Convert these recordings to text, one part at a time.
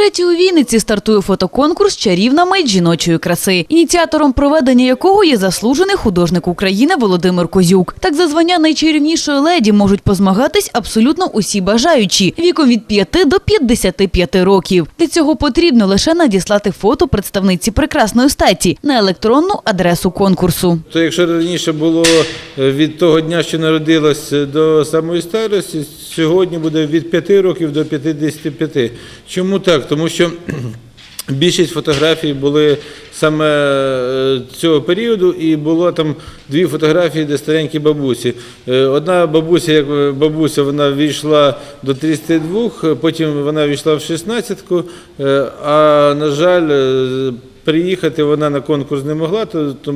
Втретє у Вінниці стартує фотоконкурс Чарівна мить жіночої краси, ініціатором проведення якого є заслужений художник України Володимир Козюк. Так за звання найчарівнішої леді можуть позмагатись абсолютно усі бажаючі віком від 5 до 55 років. Для цього потрібно лише надіслати фото представниці прекрасної статі на електронну адресу конкурсу. То якщо раніше було е, від того дня, що народилась е, до самої старості, сьогодні буде від 5 років до 55. Чому так? Тому що більшість фотографій були саме е, цього періоду, і було там дві фотографії, де старенькі бабусі. Е, Одна бабуся, як бабуся, вона війшла до 32, е, потім вона війшла в 16-ку, е, а на жаль, приїхати вона на конкурс не могла, то- то-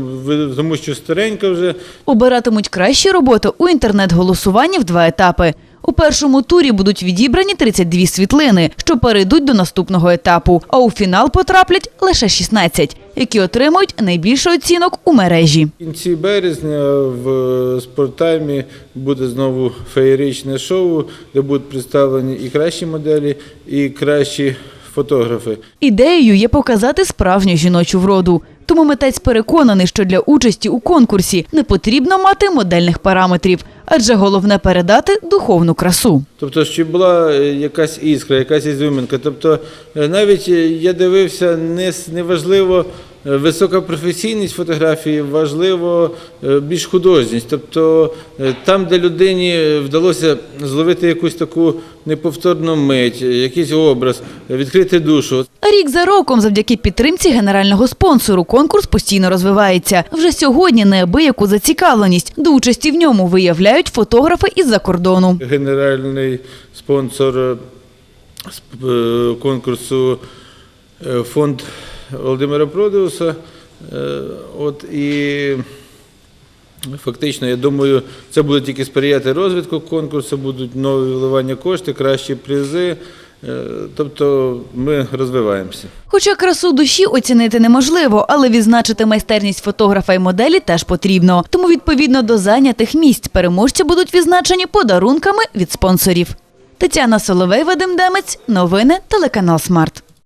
тому що старенька вже. Обиратимуть кращі роботи у інтернет-голосуванні в два етапи. У першому турі будуть відібрані 32 світлини, що перейдуть до наступного етапу. А у фінал потраплять лише 16, які отримують найбільше оцінок у мережі. В кінці березня в е, спорттаймі буде знову феєричне шоу, де будуть представлені і кращі моделі, і кращі фотографи. Ідеєю є показати справжню жіночу вроду. Тому митець переконаний, що для участі у конкурсі не потрібно мати модельних параметрів, адже головне передати духовну красу. Тобто, щоб була е, якась іскра, якась ізюминка. Тобто, е, навіть е, я дивився, не, с- важливо е, висока професійність фотографії, важливо е, більш художність. Тобто, е, там, де людині вдалося зловити якусь таку неповторну мить, е, якийсь образ, е, відкрити душу. Рік за роком, завдяки підтримці генерального спонсору, конкурс постійно розвивається. Вже сьогодні неабияку зацікавленість до участі в ньому виявляють фотографи із-за кордону. Генеральний спонсор е, сп- е, конкурсу е, фонд Володимира Продеуса. Е, От і фактично, я думаю, це буде тільки сприяти розвитку конкурсу, будуть нові вливання коштів, кращі призи. Е, Тобто ми розвиваємося. Хоча красу душі оцінити неможливо, але відзначити майстерність фотографа і моделі теж потрібно. Тому відповідно до зайнятих місць переможці будуть відзначені подарунками від спонсорів. Тетяна Соловей, Вадим Демець, новини, телеканал Смарт.